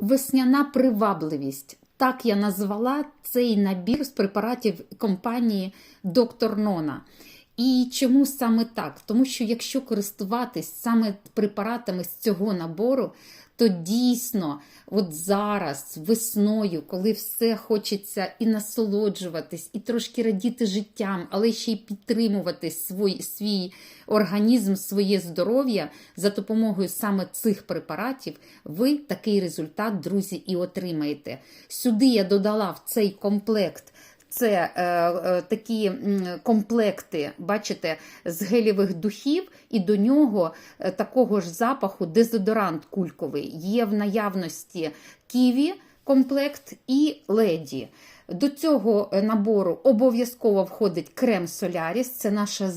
Весняна привабливість. Так я назвала цей набір з препаратів компанії Доктор Нона. І чому саме так? Тому що якщо користуватись саме препаратами з цього набору, то дійсно, от зараз, весною, коли все хочеться і насолоджуватись, і трошки радіти життям, але ще й підтримувати свій, свій організм, своє здоров'я за допомогою саме цих препаратів, ви такий результат, друзі, і отримаєте. Сюди я додала в цей комплект. Це е, е, такі комплекти, бачите, з гелєвих духів, і до нього е, такого ж запаху дезодорант кульковий. Є в наявності ківі комплект і леді. До цього е, набору обов'язково входить крем Соляріс, це наша,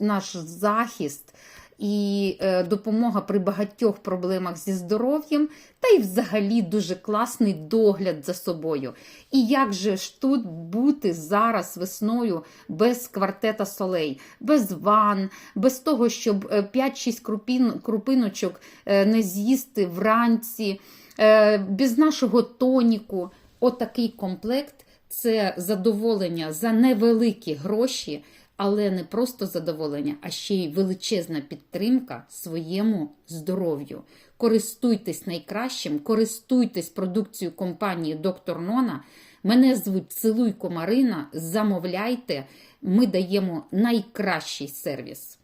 наш захист і е, допомога при багатьох проблемах зі здоров'ям, та й взагалі дуже класний догляд за собою. І як же ж тут бути зараз весною без квартета солей, без ван, без того, щоб е, 5-6 крупін, крупиночок е, не з'їсти вранці, е, без нашого тоніку. Отакий комплект це задоволення за невеликі гроші, але не просто задоволення, а ще й величезна підтримка своєму здоров'ю. Користуйтесь найкращим, користуйтесь продукцією компанії Доктор Нона. Мене звуть Целуйко Марина. Замовляйте, ми даємо найкращий сервіс.